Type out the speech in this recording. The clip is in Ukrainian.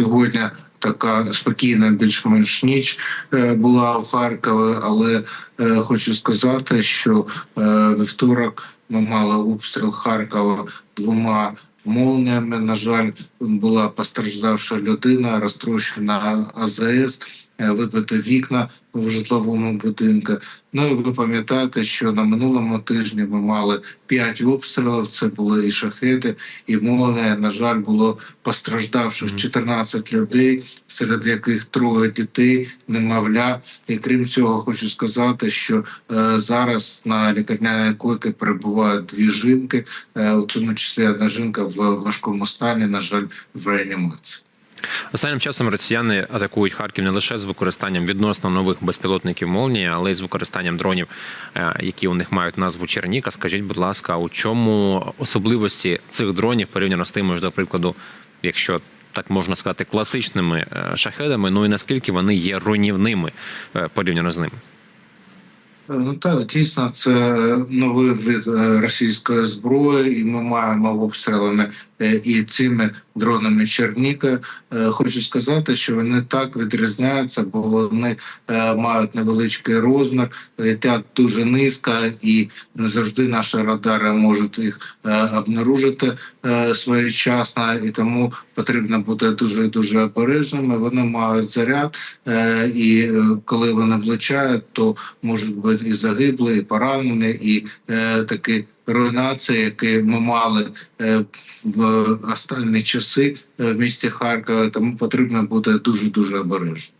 сьогодні така спокійна, більш-менш ніч е, була в Харкові, але е, хочу сказати, що е, вівторок ми мали обстріл Харкова двома молніями. На жаль, була постраждавша людина, розтрощена АЗС, е, вікна в житловому будинку. Ну і ви пам'ятаєте, що на минулому тижні ми мали п'ять обстрілів. Це були і шахеди, і молнія. На жаль, було постраждавших Мгм. 14 людей, серед яких троє дітей, немовля. І крім цього, хочу сказати, що е, зараз на лікарняній койці перебувають дві жінки, е, у тому числі одна жінка в важкому стані, на жаль, в реанімації. Останнім часом росіяни атакують Харків не лише з використанням відносно нових безпілотників молнії, але й з використанням дронів, е, які у них мають назву Черніка. Скажіть, будь ласка, у чому особливості цих дронів порівняно з тими ж, до прикладу, якщо так можна сказати, класичними е, шахедами, ну і наскільки вони є руйнівними е, порівняно з ними? Ну так, дійсно, це новий вид е, російської зброї, і ми маємо обстрілами е, і цими дронами Черніка. Е, Хочу сказати, що вони так відрізняються, бо вони мають невеличкий розмір, летять дуже низько, і не завжди наші радари можуть їх обнаружити своєчасно, і тому потрібно бути дуже дуже обережними. Вони мають заряд, і коли вони влучають, то можуть бути і загибли, і поранені, і е, такі руйнації, які ми мали е, в останні часи е, в місті Харкова. Тому потрібно бути дуже дуже обережним.